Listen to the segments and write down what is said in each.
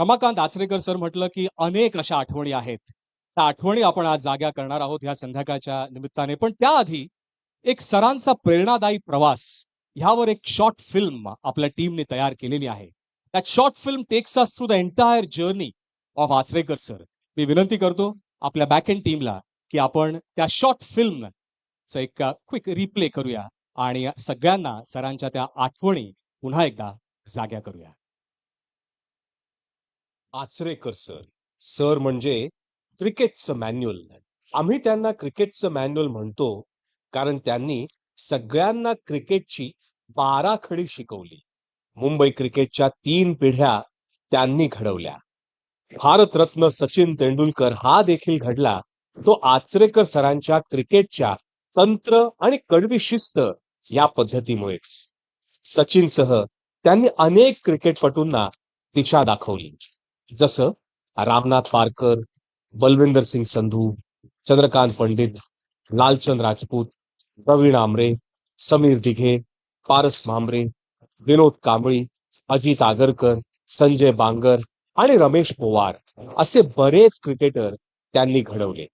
Ramakant Achrekar sir म्हटलं की अनेक अशा आठवणी आहेत. त्या आठवणी आपण आज जाग्या करणार आहोत ह्या संध्याकाळच्या निमित्ताने. पण त्याआधी एक सरांचा प्रेरणादायी प्रवास ह्यावर एक शॉर्ट फिल्म आपल्या टीमने तयार केलेली आहे. That short film takes us through the entire journey of Achrekar sir. मी विनंती करतो आपल्या बॅक एंड टीमला की आपण त्या शॉर्ट फिल्मचं एक क्विक रिप्ले करूया आणि सगळ्यांना सरांच्या त्या आठवणी पुन्हा एकदा जाग्या करूया. आचरेकर सर. सर म्हणजे क्रिकेटचं मॅन्युअल. आम्ही त्यांना क्रिकेटचं मॅन्युअल म्हणतो कारण त्यांनी सगळ्यांना क्रिकेटची बाराखडी शिकवली. मुंबई क्रिकेटच्या तीन पिढ्या त्यांनी घडवल्या. भारतरत्न सचिन तेंडुलकर हा देखील घडला. तो आचरेकर सरांच्या क्रिकेटच्या तंत्र आणि कडवी शिस्त या पद्धतीमुळेच. सचिनसह त्यांनी अनेक क्रिकेटपटूंना दिशा दाखवली. जसं रामनाथ पारकर बलविंदर सिंग संधू चंद्रकांत पंडित लालचंद राजपूत प्रवीण आमरे समीर दिघे पारस भांबरे विनोद कांबळी अजित आगरकर संजय बांगर आणि रमेश पोवार असे बरेच क्रिकेटर त्यांनी घडवले.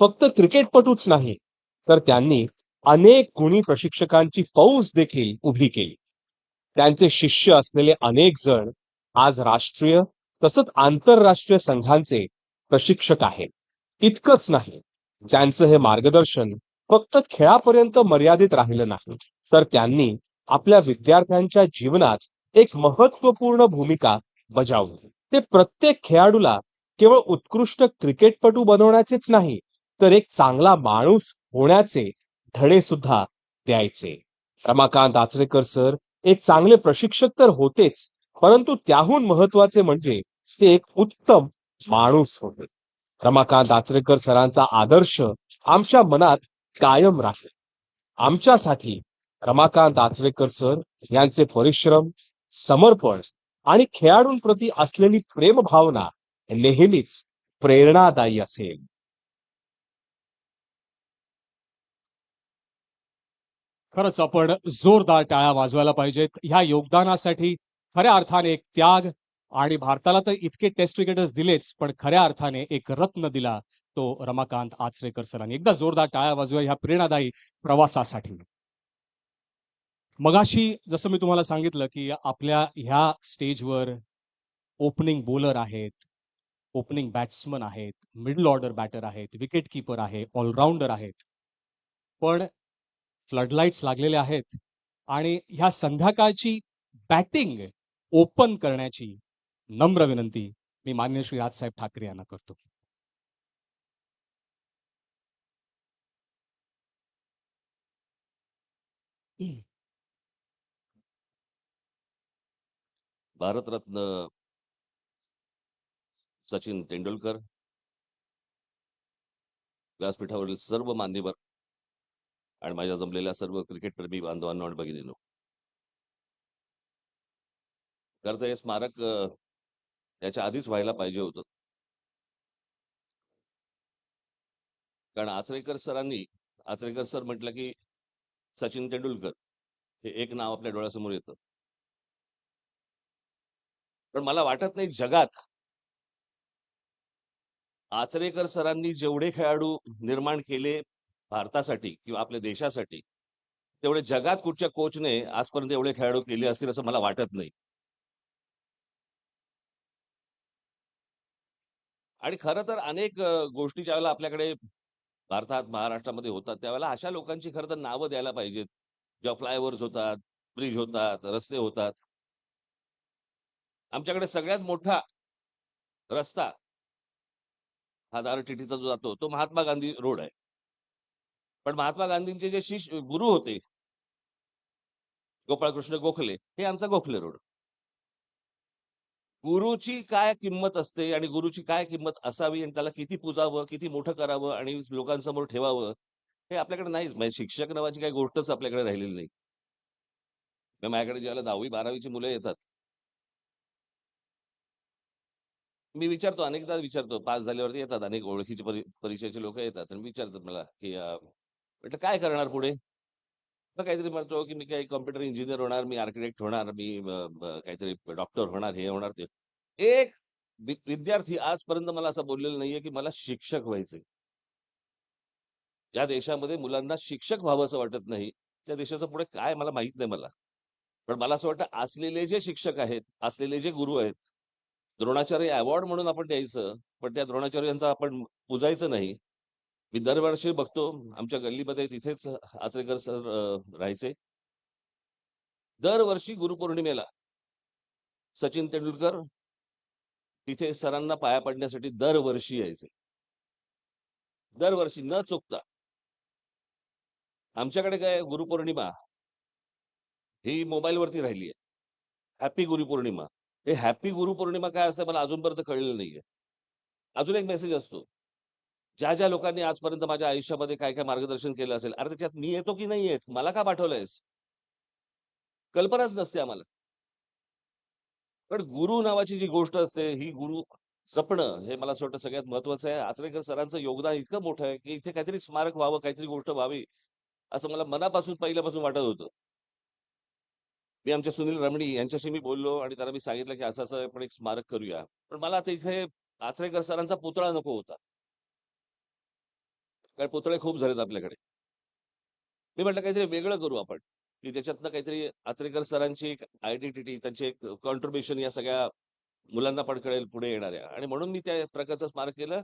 फक्त क्रिकेटपटूच नाही तर त्यांनी अनेक गुणी प्रशिक्षकांची फौज देखील उभी केली. त्यांचे शिष्य असलेले अनेक जण आज राष्ट्रीय तसंच आंतरराष्ट्रीय संघांचे प्रशिक्षक आहेत. इतकंच नाही. त्यांचं हे मार्गदर्शन फक्त खेळापर्यंत मर्यादित राहिलं नाही. तर त्यांनी आपल्या विद्यार्थ्यांच्या जीवनात एक महत्त्वपूर्ण भूमिका बजावली. ते प्रत्येक खेळाडूला केवळ उत्कृष्ट क्रिकेटपटू बनवण्याचेच नाही तर एक चांगला माणूस होण्याचे धडे सुद्धा द्यायचे. रमाकांत आचरेकर सर एक चांगले प्रशिक्षक तर होतेच परंतु त्याहून महत्त्वाचे म्हणजे ते एक उत्तम माणूस होते. रमाकांत आचरेकर सरांचा आदर्श आमच्या मनात कायम राहील आमच्यासाठी रमाकांत आचरेकर सर यांचे परिश्रम समर्पण आणि खेळाडूंप्रती असलेली प्रेमभावना नेहमीच प्रेरणादायी असेल. खरंच आपण जोरदार टाळ्या वाजवायला पाहिजेत. ह्या योगदानासाठी खऱ्या अर्थाने एक त्याग आणि भारताला तर इतके टेस्ट क्रिकेटर्स दिलेच पण खऱ्या अर्थाने एक रत्न दिला तो रमाकांत आचरेकर सरांनी. एकदा जोरदार टाळ्या वाजवूया ह्या प्रेरणादायी प्रवासासाठी. मगाशी जसं मी तुम्हाला सांगितलं की आपल्या ह्या स्टेजवर ओपनिंग बॉलर आहेत ओपनिंग बॅट्समन आहेत मिडल ऑर्डर बॅटर आहेत विकेट किपर आहे ऑलराऊंडर आहेत. पण फ्लडलाईट्स लागलेले आहेत आणि ह्या संध्याकाळची बॅटिंग ओपन करण्याची नम्र विनंती. मी मान्य श्री राजसाहेब ठाकरे यांना करतो. भारतरत्न सचिन तेंडुलकर. व्यासपीठावरील सर्व मान्यवर आणि माझ्या जमलेल्या सर्व क्रिकेटप्रेमी बांधवांनो आणि भगिनीनो. खरं तर हे स्मारक याच्या आधीच व्हायला पाहिजे होतं. कारण आचरेकर सरांनी आचरेकर सर म्हटलं की सचिन तेंडुलकर हे एक नाव आपल्या डोळ्यासमोर येतं. पण मला वाटत नाही जगात आचरेकर सरांनी जेवढे खेळाडू निर्माण केले भारतासाठी किंवा आपल्या देशासाठी तेवढे जगात कुठच्या कोचने आजपर्यंत एवढे खेळाडू केले असतील असं मला वाटत नाही. आणि खरं तर अनेक गोष्टी ज्यावेळेला आपल्याकडे भारतात महाराष्ट्रामध्ये होतात त्यावेळेला अशा लोकांची खरं तर नावं द्यायला पाहिजेत. जेव्हा फ्लायओव्हर्स होतात ब्रिज होतात रस्ते होतात. आमच्याकडे सगळ्यात मोठा रस्ता हा दारटिटीचा जो जातो तो महात्मा गांधी रोड आहे. पण महात्मा गांधींचे जे शिष्य गुरु होते गोपाळकृष्ण गोखले हे आमचा गोखले रोड. गुरुची काय किंमत असते आणि गुरुची काय किंमत असावी आणि त्याला किती पुजावं किती मोठं करावं आणि लोकांसमोर ठेवावं हे आपल्याकडे नाहीच. म्हणजे शिक्षक नावाची काही गोष्टच आपल्याकडे राहिलेली नाही. माझ्याकडे ज्याला दहावी बारावीची मुलं येतात. मी विचारतो अनेकदा विचारतो. पास झाल्यावरती येतात. अनेक ओळखीचे परीक्षेचे परिचयाचे लोक येतात आणि विचारतात मला की म्हटलं काय करणार पुढे? मग काहीतरी म्हणतो की मी काही कॉम्प्युटर इंजिनियर होणार मी आर्किटेक्ट होणार मी काहीतरी डॉक्टर होणार हे होणार ते. एक विद्यार्थी आजपर्यंत मला असं बोललेलं नाहीये की मला शिक्षक व्हायचे ज्या देशामध्ये मुलांना शिक्षक व्हावं असं वाटत नाही त्या देशाचं पुढे काय मला माहीत नाही मला. पण मला असं वाटतं असलेले जे शिक्षक आहेत असलेले जे गुरु आहेत द्रोणाचार्य अवॉर्ड म्हणून आपण द्यायचं पण त्या द्रोणाचार्यांचा आपण पुजायचं नाही. मी दरवर्षी बघतो आमच्या गल्लीमध्ये तिथेच आचरेकर सर राहायचे. दरवर्षी गुरुपौर्णिमेला सचिन तेंडुलकर तिथे सरांना पाया पडण्यासाठी दरवर्षी यायचे. दरवर्षी न चुकता. आमच्याकडे काय गुरुपौर्णिमा ही मोबाईलवरती राहिली आहे. हॅपी गुरुपौर्णिमा. हे हॅपी गुरुपौर्णिमा काय असं मला अजूनपर्यंत कळलेलं नाहीये. अजून एक मेसेज असतो. ज्या ज्या लोकांनी आजपर्यंत माझ्या आयुष्यामध्ये काय काय मार्गदर्शन केलं असेल अरे त्याच्यात मी येतो की नाही येत? मला का पाठवलंयस? कल्पनाच नसते आम्हाला. पण गुरु नावाची जी गोष्ट असते ही गुरु जपणं हे मला असं वाटतं सगळ्यात महत्वाचं आहे. आचरेकर सरांचं योगदान इतकं मोठं आहे की इथे काहीतरी स्मारक व्हावं काहीतरी गोष्ट व्हावी असं मला मनापासून पहिल्यापासून वाटत होतं. मी आमच्या सुनील रमणी यांच्याशी मी बोललो आणि त्यांना मी सांगितलं की असं असं आपण एक स्मारक करूया. पण मला आता इथे आचरेकर सरांचा पुतळा नको होता. कारण पुतळे खूप झालेत आपल्याकडे. मी म्हटलं काहीतरी वेगळं करू आपण. की त्याच्यातनं काहीतरी आचरेकर सरांची एक आयडेंटिटी त्यांची एक कॉन्ट्रीब्युशन या सगळ्या मुलांना पण कळेल पुढे येणाऱ्या. आणि म्हणून मी त्या प्रकारचं स्मारक केलं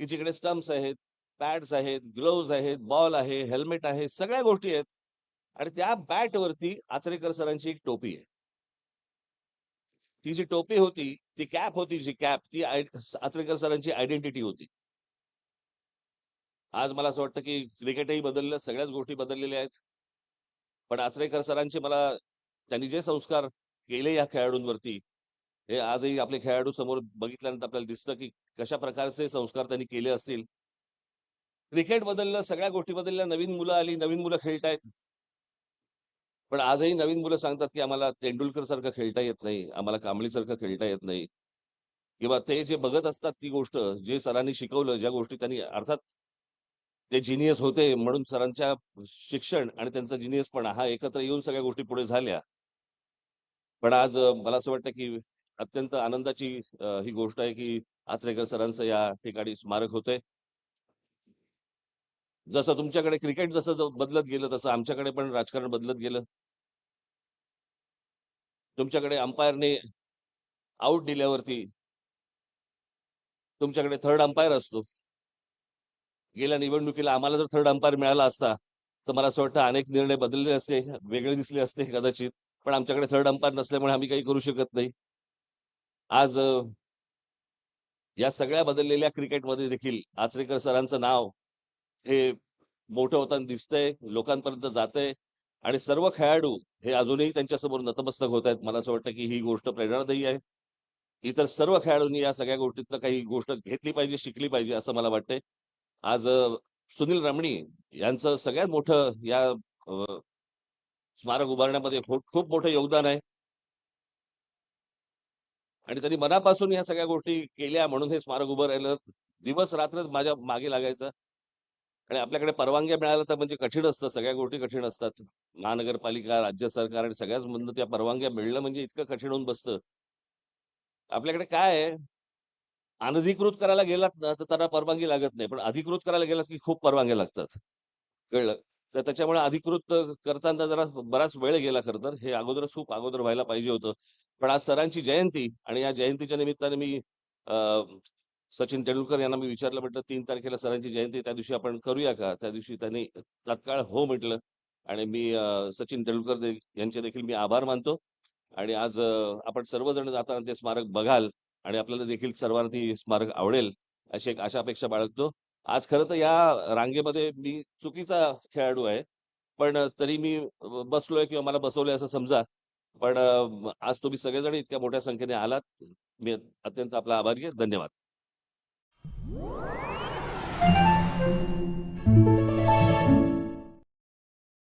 की जिकडे स्टम्प्स आहेत पॅड्स आहेत ग्लोव्ज आहेत बॉल आहे हेल्मेट आहे सगळ्या गोष्टी आहेत. आणि त्या बॅट वरती आचरेकर सरांची एक टोपी आहे. ती जी टोपी होती ती कॅप होती जी कॅप ती आचरेकर सरांची आयडेंटिटी होती. आज मला असं वाटतं की क्रिकेटही बदललं सगळ्याच गोष्टी बदललेल्या आहेत. पण आचरेकर सरांचे मला त्यांनी जे संस्कार केले या खेळाडूंवरती हे आजही आपले खेळाडू समोर बघितल्यानंतर आपल्याला दिसतं की कशा प्रकारचे संस्कार त्यांनी केले असतील. क्रिकेट बदललं सगळ्या गोष्टी बदलल्या नवीन मुलं आली नवीन मुलं खेळतायत. पण आजही नवीन मुलं सांगतात की आम्हाला तेंडुलकर सारखं खेळता येत नाही आम्हाला कांबळी सारखं खेळता येत नाही. किंवा ते जे बघत असतात ती गोष्ट जे सरांनी शिकवलं ज्या गोष्टी त्यांनी अर्थात ते जिनियस होते म्हणून सरांच्या शिक्षण आणि त्यांचा जिनियसपणा हा एकत्र येऊन सगळ्या गोष्टी पुढे झाल्या. पण आज मला असं वाटतं की अत्यंत आनंदाची ही गोष्ट आहे की आचरेकर सरांचं या ठिकाणी स्मारक होते जसं तुमच्याकडे क्रिकेट जसं बदलत गेलं तसं आमच्याकडे पण राजकारण बदलत गेलं. तुमच्याकडे अंपायरने आऊट दिल्यावरती तुमच्याकडे थर्ड अंपायर असतो. गेल्या निवडणुकीला आम्हाला जर थर्ड अंपायर मिळाला असता तर मला असं वाटतं अनेक निर्णय बदलले असते वेगळे दिसले असते कदाचित पण आमच्याकडे थर्ड अंपायर नसल्यामुळे आम्ही काही करू शकत नाही. आज या सगळ्या बदललेल्या क्रिकेटमध्ये देखील आचरेकर सरांचं नाव हे मोठं होताना दिसतंय लोकांपर्यंत जातंय आणि सर्व खेळाडू हे अजूनही त्यांच्यासमोर नतमस्तक होत आहेत. मला असं वाटतं की ही गोष्ट प्रेरणादायी आहे. इतर सर्व खेळाडूंनी या सगळ्या गोष्टीतनं काही गोष्ट घेतली पाहिजे शिकली पाहिजे असं मला वाटतंय. आज सुनील रमणी यांचं सगळ्यात मोठं या स्मारक उभारण्यामध्ये खूप खूप मोठं योगदान आहे. आणि त्यांनी मनापासून या सगळ्या गोष्टी केल्या म्हणून हे स्मारक उभं राहिलं. दिवस रात्र माझ्या मागे लागायचं. आणि आपल्याकडे परवानग्या मिळाल्या तर म्हणजे कठीण असतं. सगळ्या गोष्टी कठीण असतात. महानगरपालिका राज्य सरकार आणि सगळ्याच म्हणून त्या परवानग्या मिळणं म्हणजे इतकं कठीण होऊन बसतं. आपल्याकडे काय आहे? अनधिकृत करायला गेलात ना तर त्यांना परवानगी लागत नाही. पण अधिकृत करायला गेलात की खूप परवानग्या लागतात. कळलं? तर त्याच्यामुळे अधिकृत करताना जरा बराच वेळ गेला खरं तर. हे अगोदरच खूप अगोदर व्हायला पाहिजे होतं. पण आज सरांची जयंती आणि या जयंतीच्या निमित्ताने मी सचिन तेंडुलकर यांना मी विचारलं म्हटलं तीन तारखेला सरांची जयंती त्या दिवशी आपण करूया का? त्या दिवशी त्यांनी तात्काळ हो म्हटलं. आणि मी सचिन तेंडुलकर यांचे देखील मी आभार मानतो. आणि आज आपण सर्वजण जाताना ते स्मारक बघाल. आणि आपल्याला देखील सर्वांना ती स्मारक आवडेल अशी एक आशा अपेक्षा बाळगतो. आज खरं तर या रांगेमध्ये मी चुकीचा खेळाडू आहे पण तरी मी बसलोय किंवा मला बसवलंय असं समजा. पण आज तुम्ही सगळेजण इतक्या मोठ्या संख्येने आलात. मी अत्यंत आपला आभारी आहे. धन्यवाद.